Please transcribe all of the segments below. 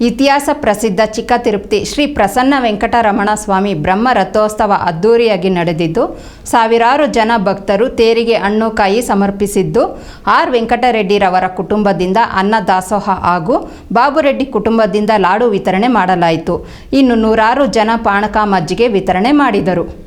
ಇತಿಹಾಸ ಪ್ರಸಿದ್ಧ ಚಿಕ್ಕ ತಿರುಪತಿ ಶ್ರೀ ಪ್ರಸನ್ನ ವೆಂಕಟರಮಣ ಸ್ವಾಮಿ ಬ್ರಹ್ಮ ರಥೋತ್ಸವ ಅದ್ಧೂರಿಯಾಗಿ ನಡೆದಿದ್ದು, ಸಾವಿರಾರು ಜನ ಭಕ್ತರು ತೇರಿಗೆ ಹಣ್ಣು ಕಾಯಿ ಸಮರ್ಪಿಸಿದ್ದು, ಆರ್ ವೆಂಕಟರೆಡ್ಡಿರವರ ಕುಟುಂಬದಿಂದ ಅನ್ನ ದಾಸೋಹ ಹಾಗೂ ಬಾಬುರೆಡ್ಡಿ ಕುಟುಂಬದಿಂದ ಲಾಡು ವಿತರಣೆ ಮಾಡಲಾಯಿತು. ಇನ್ನು ನೂರಾರು ಜನ ಪಾಣಕ ಮಜ್ಜಿಗೆ ವಿತರಣೆ ಮಾಡಿದರು.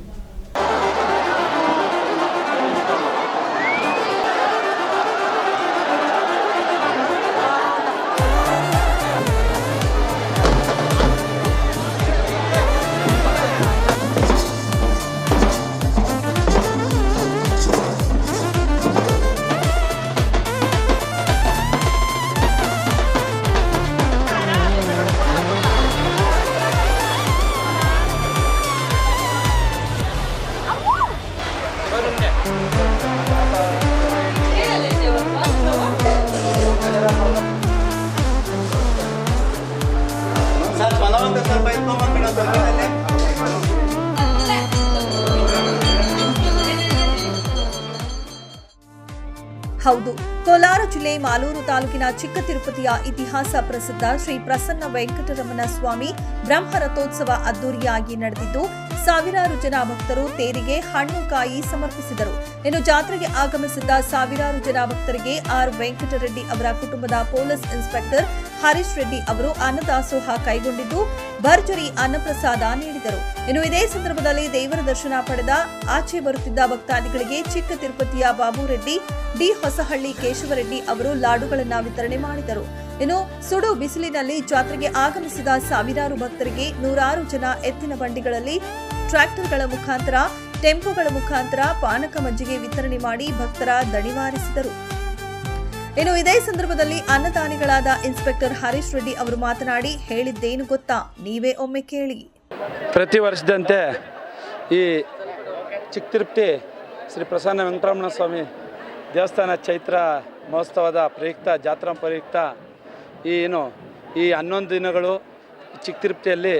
ಹೌದು. ಕೋಲಾರ ಜಿಲ್ಲೆ ಮಾಲೂರು ತಾಲೂಕಿನ ಚಿಕ್ಕ ತಿರುಪತಿಯ ಇತಿಹಾಸ ಪ್ರಸಿದ್ಧ ಶ್ರೀ ಪ್ರಸನ್ನ ವೆಂಕಟರಮಣ ಸ್ವಾಮಿ ಬ್ರಹ್ಮ ರಥೋತ್ಸವ ಅದ್ದೂರಿಯಾಗಿ ನಡೆದಿದ್ದು ಸಾವಿರಾರು ಜನ ಭಕ್ತರು ತೇರಿಗೆ ಹಣ್ಣು ಕಾಯಿ ಸಮರ್ಪಿಸಿದರು. ಇನ್ನು ಜಾತ್ರೆಗೆ ಆಗಮಿಸಿದ್ದ ಸಾವಿರಾರು ಜನ ಭಕ್ತರಿಗೆ ಆರ್ ವೆಂಕಟರೆಡ್ಡಿ ಅವರ ಕುಟುಂಬದ ಪೊಲೀಸ್ ಇನ್ಸ್ಪೆಕ್ಟರ್ ಹರೀಶ್ ರೆಡ್ಡಿ ಅವರು ಅನ್ನದಾಸೋಹ ಕೈಗೊಂಡಿದ್ದು ಭರ್ಜರಿ ಅನ್ನಪ್ರಸಾದ ನೀಡಿದರು. ಇನ್ನು ಇದೇ ಸಂದರ್ಭದಲ್ಲಿ ದೇವರ ದರ್ಶನ ಪಡೆದ ಆಚೆ ಬರುತ್ತಿದ್ದ ಭಕ್ತಾದಿಗಳಿಗೆ ಚಿಕ್ಕ ತಿರುಪತಿಯ ಬಾಬುರೆಡ್ಡಿ, ಡಿ ಹೊಸಹಳ್ಳಿ ಕೇಶವರೆಡ್ಡಿ ಅವರು ಲಾಡುಗಳನ್ನು ವಿತರಣೆ ಮಾಡಿದರು. ಇನ್ನು ಸುಡು ಬಿಸಿಲಿನಲ್ಲಿ ಜಾತ್ರೆಗೆ ಆಗಮಿಸಿದ ಸಾವಿರಾರು ಭಕ್ತರಿಗೆ ನೂರಾರು ಜನ ಎತ್ತಿನ ಬಂಡಿಗಳಲ್ಲಿ ಟ್ರ್ಯಾಕ್ಟರ್ಗಳ ಮುಖಾಂತರ, ಟೆಂಪೋಗಳ ಮುಖಾಂತರ ಪಾನಕ ಮಜ್ಜಿಗೆ ವಿತರಣೆ ಮಾಡಿ ಭಕ್ತರ ದಣಿವಾರಿಸಿದರು. ಇನ್ನು ಇದೇ ಸಂದರ್ಭದಲ್ಲಿ ಅನ್ನದಾನಿಗಳಾದ ಇನ್ಸ್ಪೆಕ್ಟರ್ ಹರೀಶ್ ರೆಡ್ಡಿ ಅವರು ಮಾತನಾಡಿ, ಹೇಳಿದ್ದೇನು ಗೊತ್ತಾ? ನೀವೇ ಒಮ್ಮೆ ಕೇಳಿ. ಪ್ರತಿ ವರ್ಷದಂತೆ ಈ ಚಿಕ್ಕ ಶ್ರೀ ಪ್ರಸನ್ನ ವೆಂಕಟರಮಣ ಸ್ವಾಮಿ ದೇವಸ್ಥಾನ ಚೈತ್ರ ಮಹೋತ್ಸವದ ಪ್ರಯುಕ್ತ, ಜಾತ್ರಾ ಪ್ರಯುಕ್ತ ಈ ಏನು, ಈ ಹನ್ನೊಂದು ದಿನಗಳು ಚಿಕ್ಕ ತಿರುಪತಿಯಲ್ಲಿ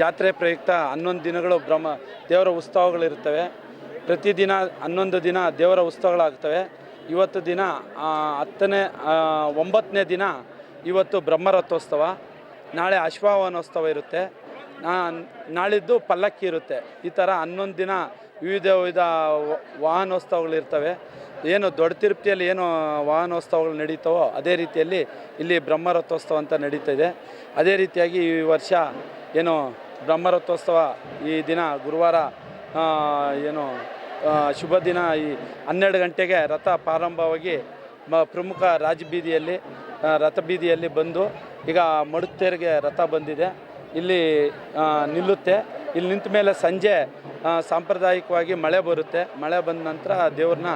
ಜಾತ್ರೆ ಪ್ರಯುಕ್ತ ಹನ್ನೊಂದು ದಿನಗಳು ಬ್ರಹ್ಮ, ದೇವರ ಉತ್ಸವಗಳಿರ್ತವೆ ಪ್ರತಿದಿನ ಹನ್ನೊಂದು ದಿನ ದೇವರ ಉತ್ಸವಗಳಾಗ್ತವೆ. ಇವತ್ತು ದಿನ ಹತ್ತನೇ ಒಂಬತ್ತನೇ ದಿನ ಇವತ್ತು ಬ್ರಹ್ಮರಥೋತ್ಸವ. ನಾಳೆ ಅಶ್ವಾವನೋತ್ಸವ ಇರುತ್ತೆ. ನಾಳಿದ್ದು ಪಲ್ಲಕ್ಕಿ ಇರುತ್ತೆ. ಈ ಥರ ಹನ್ನೊಂದು ದಿನ ವಿವಿಧ ವಿಧ ವಾಹನೋತ್ಸವಗಳಿರ್ತವೆ. ಏನು ದೊಡ್ಡ ತಿರುಪ್ತಿಯಲ್ಲಿ ಏನು ವಾಹನೋತ್ಸವಗಳು ನಡೀತವೋ ಅದೇ ರೀತಿಯಲ್ಲಿ ಇಲ್ಲಿ ಬ್ರಹ್ಮರಥೋತ್ಸವ ಅಂತ ನಡೀತಿದೆ. ಅದೇ ರೀತಿಯಾಗಿ ಈ ವರ್ಷ ಏನು ಬ್ರಹ್ಮರಥೋತ್ಸವ ಈ ದಿನ ಗುರುವಾರ ಏನು ಶುಭ ದಿನ ಈ ಹನ್ನೆರಡು ಗಂಟೆಗೆ ರಥ ಪ್ರಾರಂಭವಾಗಿ ಮ, ಪ್ರಮುಖ ರಾಜಬೀದಿಯಲ್ಲಿ ಬೀದಿಯಲ್ಲಿ ರಥ ಬೀದಿಯಲ್ಲಿ ಬಂದು ಈಗ ಮಡುತ್ತೇರಿಗೆ ರಥ ಬಂದಿದೆ. ಇಲ್ಲಿ ನಿಲ್ಲುತ್ತೆ. ಇಲ್ಲಿ ನಿಂತ ಮೇಲೆ ಸಂಜೆ ಸಾಂಪ್ರದಾಯಿಕವಾಗಿ ಮಳೆ ಬರುತ್ತೆ. ಮಳೆ ಬಂದ ನಂತರ ದೇವ್ರನ್ನ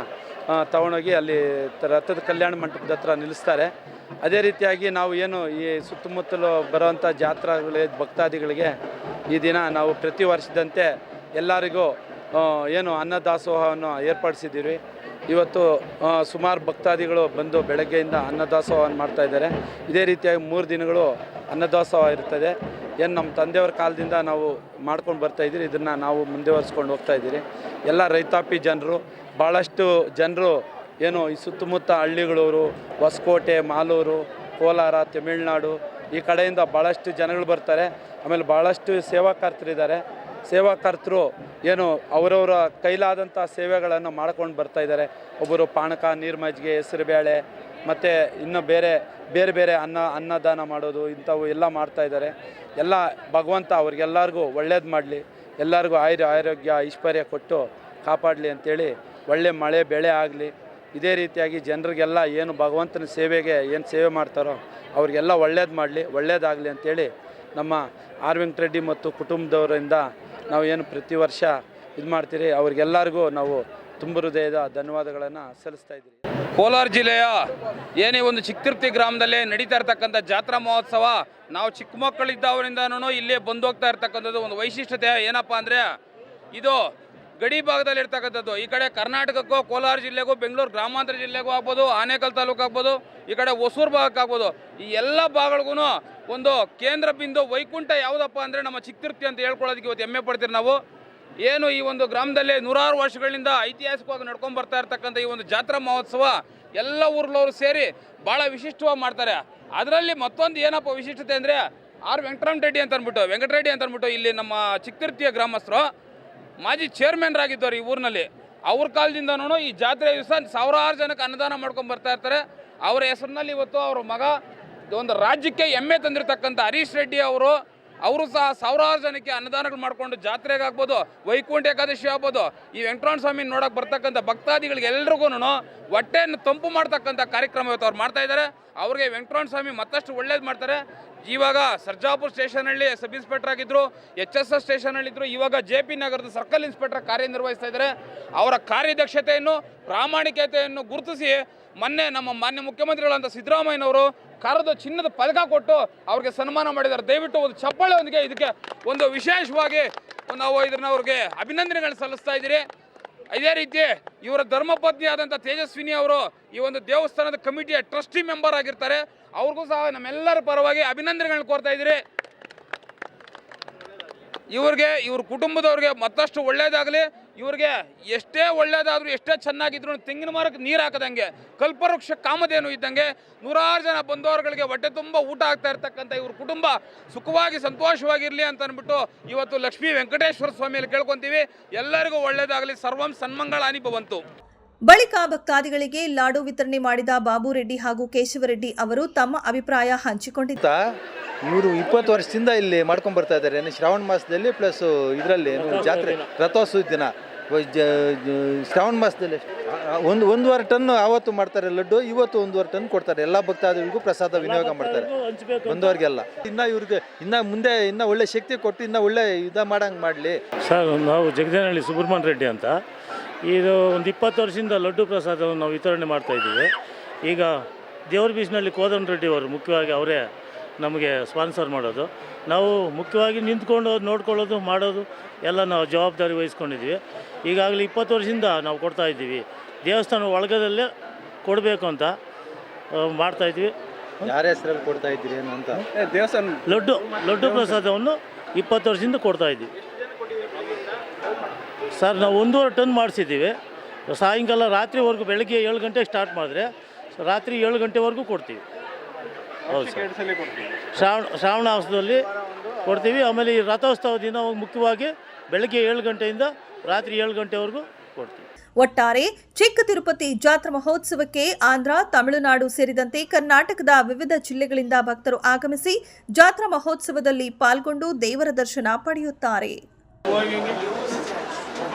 ತಗೊಂಡೋಗಿ ಅಲ್ಲಿ ರಥದ ಕಲ್ಯಾಣ ಮಂಟಪದ ಹತ್ರ ನಿಲ್ಲಿಸ್ತಾರೆ. ಅದೇ ರೀತಿಯಾಗಿ ನಾವು ಏನು ಈ ಸುತ್ತಮುತ್ತಲು ಬರುವಂಥ ಜಾತ್ರಾಗಳಿಗೆ ಭಕ್ತಾದಿಗಳಿಗೆ ಈ ದಿನ ನಾವು ಪ್ರತಿ ವರ್ಷದಂತೆ ಎಲ್ಲರಿಗೂ ಏನು ಅನ್ನದಾಸೋಹವನ್ನು ಏರ್ಪಡಿಸಿದ್ದೀವಿ. ಇವತ್ತು ಸುಮಾರು ಭಕ್ತಾದಿಗಳು ಬಂದು ಬೆಳಗ್ಗೆಯಿಂದ ಅನ್ನದಾಸೋಹವನ್ನು ಮಾಡ್ತಾ ಇದ್ದಾರೆ. ಇದೇ ರೀತಿಯಾಗಿ ಮೂರು ದಿನಗಳು ಅನ್ನದಾಸೋಹ ಇರ್ತದೆ. ಏನು ನಮ್ಮ ತಂದೆಯವ್ರ ಕಾಲದಿಂದ ನಾವು ಮಾಡ್ಕೊಂಡು ಬರ್ತಾ ಇದ್ದೀರಿ, ಇದನ್ನು ನಾವು ಮುಂದುವರಿಸ್ಕೊಂಡು ಹೋಗ್ತಾ ಇದ್ದೀರಿ. ಎಲ್ಲ ರೈತಾಪಿ ಜನರು ಭಾಳಷ್ಟು ಜನರು ಏನು ಈ ಸುತ್ತಮುತ್ತ ಹಳ್ಳಿಗಳವರು ಹೊಸಕೋಟೆ, ಮಾಲೂರು, ಕೋಲಾರ, ತಮಿಳುನಾಡು ಈ ಕಡೆಯಿಂದ ಭಾಳಷ್ಟು ಜನಗಳು ಬರ್ತಾರೆ. ಆಮೇಲೆ ಭಾಳಷ್ಟು ಸೇವಾಕರ್ತರಿದ್ದಾರೆ. ಸೇವಾಕರ್ತರು ಏನು ಅವರವರ ಕೈಲಾದಂಥ ಸೇವೆಗಳನ್ನು ಮಾಡ್ಕೊಂಡು ಬರ್ತಾ ಇದ್ದಾರೆ. ಒಬ್ಬರು ಪಾನಕ, ನೀರು ಮಜ್ಜಿಗೆ ಹೆಸರುಬೇಳೆ ಮತ್ತು ಇನ್ನು ಬೇರೆ ಬೇರೆ ಬೇರೆ ಅನ್ನ, ಅನ್ನದಾನ ಮಾಡೋದು, ಇಂಥವು ಎಲ್ಲ ಮಾಡ್ತಾ ಇದ್ದಾರೆ. ಎಲ್ಲ ಭಗವಂತ ಅವ್ರಿಗೆಲ್ಲರಿಗೂ ಒಳ್ಳೇದು ಮಾಡಲಿ. ಎಲ್ಲರಿಗೂ ಆಯುರ್ ಆರೋಗ್ಯ, ಐಶ್ವರ್ಯ ಕೊಟ್ಟು ಕಾಪಾಡಲಿ ಅಂತೇಳಿ ಒಳ್ಳೆ ಮಳೆ, ಬೆಳೆ ಆಗಲಿ. ಇದೇ ರೀತಿಯಾಗಿ ಜನರಿಗೆಲ್ಲ ಏನು ಭಗವಂತನ ಸೇವೆಗೆ ಏನು ಸೇವೆ ಮಾಡ್ತಾರೋ ಅವ್ರಿಗೆಲ್ಲ ಒಳ್ಳೇದು ಮಾಡಲಿ, ಒಳ್ಳೇದಾಗಲಿ ಅಂತೇಳಿ ನಮ್ಮ ಆರ್ ರೆಡ್ಡಿ ಮತ್ತು ಕುಟುಂಬದವರಿಂದ ನಾವು ಏನು ಪ್ರತಿ ವರ್ಷ ಇದು ಮಾಡ್ತೀರಿ? ಅವ್ರಿಗೆಲ್ಲರಿಗೂ ನಾವು ತುಂಬ ಹೃದಯದ ಧನ್ಯವಾದಗಳನ್ನು ಸಲ್ಲಿಸ್ತಾ ಇದ್ದೀವಿ ಕೋಲಾರ ಜಿಲ್ಲೆಯ ಏನೇ ಒಂದು ಚಿಕ್ಕತಿರ್ತಿ ಗ್ರಾಮದಲ್ಲಿ ನಡೀತಾ ಇರ್ತಕ್ಕಂಥ ಜಾತ್ರಾ ಮಹೋತ್ಸವ, ನಾವು ಚಿಕ್ಕ ಮಕ್ಕಳಿದ್ದವರಿಂದನೂ ಇಲ್ಲೇ ಬಂದು ಹೋಗ್ತಾ ಇರ್ತಕ್ಕಂಥದ್ದು ಒಂದು ವೈಶಿಷ್ಟ್ಯತೆ ಏನಪ್ಪ ಅಂದರೆ, ಇದು ಗಡಿ ಭಾಗದಲ್ಲಿ ಇರ್ತಕ್ಕಂಥದ್ದು. ಈ ಕಡೆ ಕರ್ನಾಟಕಕ್ಕೂ, ಕೋಲಾರ ಜಿಲ್ಲೆಗೂ, ಬೆಂಗಳೂರು ಗ್ರಾಮಾಂತರ ಜಿಲ್ಲೆಗೂ ಆಗ್ಬೋದು, ಆನೇಕಲ್ ತಾಲೂಕು ಆಗ್ಬೋದು, ಈ ಕಡೆ ಹೊಸೂರು ಭಾಗಕ್ಕೆ ಆಗ್ಬೋದು. ಈ ಎಲ್ಲ ಭಾಗಗಳಿಗೂ ಒಂದು ಕೇಂದ್ರ ಬಿಂದು ವೈಕುಂಠ ಯಾವುದಪ್ಪ ಅಂದರೆ ನಮ್ಮ ಚಿಕ್ತೃಪ್ತಿ ಅಂತ ಹೇಳ್ಕೊಳ್ಳೋದಕ್ಕೆ ಇವತ್ತು ಹೆಮ್ಮೆ ಪಡ್ತೀರಿ ನಾವು. ಏನು ಈ ಒಂದು ಗ್ರಾಮದಲ್ಲಿ ನೂರಾರು ವರ್ಷಗಳಿಂದ ಐತಿಹಾಸಿಕವಾಗಿ ನಡ್ಕೊಂಡು ಬರ್ತಾ ಇರ್ತಕ್ಕಂಥ ಈ ಒಂದು ಜಾತ್ರಾ ಮಹೋತ್ಸವ ಎಲ್ಲ ಊರ್ಲವರು ಸೇರಿ ಭಾಳ ವಿಶಿಷ್ಟವಾಗಿ ಮಾಡ್ತಾರೆ. ಅದರಲ್ಲಿ ಮತ್ತೊಂದು ಏನಪ್ಪ ವಿಶಿಷ್ಟತೆ ಅಂದರೆ ಆರ್ ವೆಂಕಟರಾಮ್ ರೆಡ್ಡಿ ಅಂತ ಅಂದ್ಬಿಟ್ಟು, ವೆಂಕಟರೆಡ್ಡಿ ಅಂತ ಅಂದ್ಬಿಟ್ಟು ಇಲ್ಲಿ ನಮ್ಮ ಚಿಕ್ಕತಿರ್ತಿಯ ಗ್ರಾಮಸ್ಥರು ಮಾಜಿ ಚೇರ್ಮನ್ರಾಗಿದ್ದವ್ರು ಈ ಊರಿನಲ್ಲಿ. ಅವ್ರ ಕಾಲದಿಂದನೂ ಈ ಜಾತ್ರೆ ದಿವಸ ಸಾವಿರಾರು ಜನಕ್ಕೆ ಅನುದಾನ ಮಾಡ್ಕೊಂಡು ಬರ್ತಾ ಇರ್ತಾರೆ. ಅವರ ಹೆಸರಿನಲ್ಲಿ ಇವತ್ತು ಅವ್ರ ಮಗ ಒಂದು ರಾಜ್ಯಕ್ಕೆ ಹೆಮ್ಮೆ ತಂದಿರತಕ್ಕಂಥ ಹರೀಶ್ ರೆಡ್ಡಿ ಅವರು ಅವರು ಸಹ ಸಾವಿರಾರು ಜನಕ್ಕೆ ಅನ್ನದಾನಗಳು ಮಾಡಿಕೊಂಡು ಜಾತ್ರೆಗೆ ಆಗ್ಬೋದು, ವೈಕುಂಠ ಏಕಾದಶಿ ಆಗ್ಬೋದು, ಈ ವೆಂಕಟರಮಣ ಸ್ವಾಮಿ ನೋಡೋಕೆ ಬರ್ತಕ್ಕಂಥ ಭಕ್ತಾದಿಗಳಿಗೆ ಎಲ್ರಿಗೂ ಹೊಟ್ಟೆಯನ್ನು ತಂಪು ಮಾಡ್ತಕ್ಕಂಥ ಕಾರ್ಯಕ್ರಮ ಇವತ್ತು ಅವ್ರು ಮಾಡ್ತಾ ಇದ್ದಾರೆ. ಅವ್ರಿಗೆ ವೆಂಕಟರಮಣ ಸ್ವಾಮಿ ಮತ್ತಷ್ಟು ಒಳ್ಳೇದು ಮಾಡ್ತಾರೆ. ಇವಾಗ ಸರ್ಜಾಪುರ ಸ್ಟೇಷನಲ್ಲಿ ಸಬ್ ಇನ್ಸ್ಪೆಕ್ಟರ್ ಆಗಿದ್ರು ಎಚ್ ಎಸ್ ಎಸ್ ಸ್ಟೇಷನಲ್ಲಿ ಇದ್ರು, ಇವಾಗ ಜೆ ಪಿ ನಗರದ ಸರ್ಕಲ್ ಇನ್ಸ್ಪೆಕ್ಟರ್ ಕಾರ್ಯನಿರ್ವಹಿಸ್ತಾ ಇದ್ದಾರೆ. ಅವರ ಕಾರ್ಯದಕ್ಷತೆಯನ್ನು, ಪ್ರಾಮಾಣಿಕತೆಯನ್ನು ಗುರುತಿಸಿ ಮೊನ್ನೆ ನಮ್ಮ ಮಾನ್ಯ ಮುಖ್ಯಮಂತ್ರಿಗಳಂತ ಸಿದ್ದರಾಮಯ್ಯನವರು ಕರೆದು ಚಿನ್ನದ ಪದಕ ಕೊಟ್ಟು ಅವ್ರಿಗೆ ಸನ್ಮಾನ ಮಾಡಿದ್ದಾರೆ. ದಯವಿಟ್ಟು ಒಂದು ಚಪ್ಪಾಳೆಯೊಂದಿಗೆ ಇದಕ್ಕೆ ಒಂದು ವಿಶೇಷವಾಗಿ ನಾವು ಇದನ್ನ ಅವ್ರಿಗೆ ಅಭಿನಂದನೆಗಳನ್ನ ಸಲ್ಲಿಸ್ತಾ ಇದ್ದೀರಿ. ಇದೇ ರೀತಿ ಇವರ ಧರ್ಮಪತ್ನಿ ಆದಂಥ ತೇಜಸ್ವಿನಿ ಅವರು ಈ ಒಂದು ದೇವಸ್ಥಾನದ ಕಮಿಟಿಯ ಟ್ರಸ್ಟಿ ಮೆಂಬರ್ ಆಗಿರ್ತಾರೆ. ಅವ್ರಿಗೂ ಸಹ ನಮ್ಮೆಲ್ಲರ ಪರವಾಗಿ ಅಭಿನಂದನೆಗಳನ್ನ ಕೋರ್ತಾ ಇದ್ದೀರಿ. ಇವ್ರಿಗೆ, ಇವ್ರ ಕುಟುಂಬದವ್ರಿಗೆ ಮತ್ತಷ್ಟು ಒಳ್ಳೇದಾಗಲಿ. ಇವ್ರಿಗೆ ಎಷ್ಟೇ ಒಳ್ಳೇದಾದರೂ, ಎಷ್ಟೇ ಚೆನ್ನಾಗಿದ್ರು ತೆಂಗಿನ ಮರಕ್ಕೆ ನೀರು ಹಾಕದಂಗೆ, ಕಲ್ಪವೃಕ್ಷ ಕಾಮಧೇನು ಇದ್ದಂಗೆ ನೂರಾರು ಜನ ಬಂದವರುಗಳಿಗೆ ಹೊಟ್ಟೆ ತುಂಬ ಊಟ ಆಗ್ತಾ ಇರ್ತಕ್ಕಂಥ ಇವ್ರ ಕುಟುಂಬ ಸುಖವಾಗಿ, ಸಂತೋಷವಾಗಿರಲಿ ಅಂತ ಅಂದ್ಬಿಟ್ಟು ಇವತ್ತು ಲಕ್ಷ್ಮೀ ವೆಂಕಟೇಶ್ವರ ಸ್ವಾಮಿಯಲ್ಲಿ ಕೇಳ್ಕೊತೀವಿ. ಎಲ್ಲರಿಗೂ ಒಳ್ಳೇದಾಗಲಿ, ಸರ್ವಂ ಸನ್ಮಂಗಳಾನಿ ಭವಂತು. ಬಳಿಕ ಭಕ್ತಾದಿಗಳಿಗೆ ಲಾಡು ವಿತರಣೆ ಮಾಡಿದ ಬಾಬು ರೆಡ್ಡಿ ಹಾಗೂ ಕೇಶವರೆಡ್ಡಿ ಅವರು ತಮ್ಮ ಅಭಿಪ್ರಾಯ ಹಂಚಿಕೊಂಡಿದ್ದಾರೆ. ಇವರು ಇಪ್ಪತ್ತು ವರ್ಷದಿಂದ ಇಲ್ಲಿ ಮಾಡ್ಕೊಂಡು ಬರ್ತಾ ಇದ್ದಾರೆ. ಶ್ರಾವಣ ಮಾಸದಲ್ಲಿ ಪ್ಲಸ್ ಇದರಲ್ಲಿ ಜಾತ್ರೆ ರಥೋತ್ಸವ ದಿನ. ಶ್ರಾವಣ ಮಾಸದಲ್ಲಿ ಒಂದು ಒಂದೂವರೆ ಟನ್ ಆವತ್ತು ಮಾಡ್ತಾರೆ ಲಡ್ಡು ಇವತ್ತು ಒಂದೂವರೆ ಟನ್ ಕೊಡ್ತಾರೆ. ಎಲ್ಲ ಭಕ್ತಾದಿಗಳಿಗೂ ಪ್ರಸಾದ ವಿನಿಯೋಗ ಮಾಡ್ತಾರೆ. ಬಂದವರಿಗೆಲ್ಲ. ಇನ್ನ ಇವ್ರಿಗೆ ಇನ್ನ ಮುಂದೆ ಇನ್ನ ಒಳ್ಳೆ ಶಕ್ತಿ ಕೊಟ್ಟು ಇನ್ನ ಒಳ್ಳೆ ಇದ ಮಾಡಂಗೆ ಮಾಡಲಿ. ಸರ್ ನಾವು ಜಗದೇನಹಳ್ಳಿ ಸುಬ್ರಹ್ಮಣ್ಯ ರೆಡ್ಡಿ ಅಂತ. ಇದು ಒಂದು ಇಪ್ಪತ್ತು ವರ್ಷದಿಂದ ಲಡ್ಡು ಪ್ರಸಾದವನ್ನು ನಾವು ವಿತರಣೆ ಮಾಡ್ತಾ ಇದ್ದೀವಿ. ಈಗ ದೇವ್ರ ಬೀಚ್ನಲ್ಲಿ ಕೋದಂಡ ರೆಡ್ಡಿ ಅವರು ಮುಖ್ಯವಾಗಿ ಅವರೇ ನಮಗೆ ಸ್ಪಾನ್ಸರ್ ಮಾಡೋದು. ನಾವು ಮುಖ್ಯವಾಗಿ ನಿಂತ್ಕೊಂಡು ನೋಡ್ಕೊಳ್ಳೋದು ಮಾಡೋದು ಎಲ್ಲ ನಾವು ಜವಾಬ್ದಾರಿ ವಹಿಸ್ಕೊಂಡಿದ್ದೀವಿ. ಈಗಾಗಲೇ ಇಪ್ಪತ್ತು ವರ್ಷದಿಂದ ನಾವು ಕೊಡ್ತಾ ಇದ್ದೀವಿ. ದೇವಸ್ಥಾನ ಒಳಗದಲ್ಲೇ ಕೊಡಬೇಕು ಅಂತ ಆ, ಮಾಡ್ತಾ ಇದ್ವಿ ಯಾರ ಹೆಸರಲ್ಲಿ ಕೊಡ್ತಾ ಇದ್ದೀರಿ ಅಂತ? ದೇವಸ್ಥಾನ. ಲಡ್ಡು ಲಡ್ಡು ಪ್ರಸಾದವನ್ನು ಇಪ್ಪತ್ತು ವರ್ಷದಿಂದ ಕೊಡ್ತಾ ಇದ್ದೀವಿ. ಸರ್ ನಾವು ಒಂದೂವರೆ ಟನ್ ಮಾಡಿಸಿದ್ದೀವಿ. ಸಾಯಂಕಾಲ ರಾತ್ರಿವರೆಗೂ ಬೆಳಗ್ಗೆ ಏಳು ಗಂಟೆ ಸ್ಟಾರ್ಟ್ ಮಾಡಿದ್ರೆ ರಾತ್ರಿ ಏಳು ಗಂಟೆವರೆಗೂ ಕೊಡ್ತೀವಿ. ಹೌದು ಸರ್. ಶ್ರಾವಣ ಶ್ರಾವಣ ಮಾಸದಲ್ಲಿ ಕೊಡ್ತೀವಿ. ಆಮೇಲೆ ಈ ರಥೋತ್ಸವ ದಿನ ಮುಖ್ಯವಾಗಿ ಬೆಳಗ್ಗೆ ಏಳು ಗಂಟೆಯಿಂದ ರಾತ್ರಿ ಏಳು ಗಂಟೆವರೆಗೂ ಕೊಡ್ತೀವಿ. ಒಟ್ಟಾರೆ ಚಿಕ್ಕ ತಿರುಪತಿ ಜಾತ್ರಾ ಮಹೋತ್ಸವಕ್ಕೆ ಆಂಧ್ರ ತಮಿಳುನಾಡು ಸೇರಿದಂತೆ ಕರ್ನಾಟಕದ ವಿವಿಧ ಜಿಲ್ಲೆಗಳಿಂದ ಭಕ್ತರು ಆಗಮಿಸಿ ಜಾತ್ರಾ ಮಹೋತ್ಸವದಲ್ಲಿ ಪಾಲ್ಗೊಂಡು ದೇವರ ದರ್ಶನ ಪಡೆಯುತ್ತಾರೆ.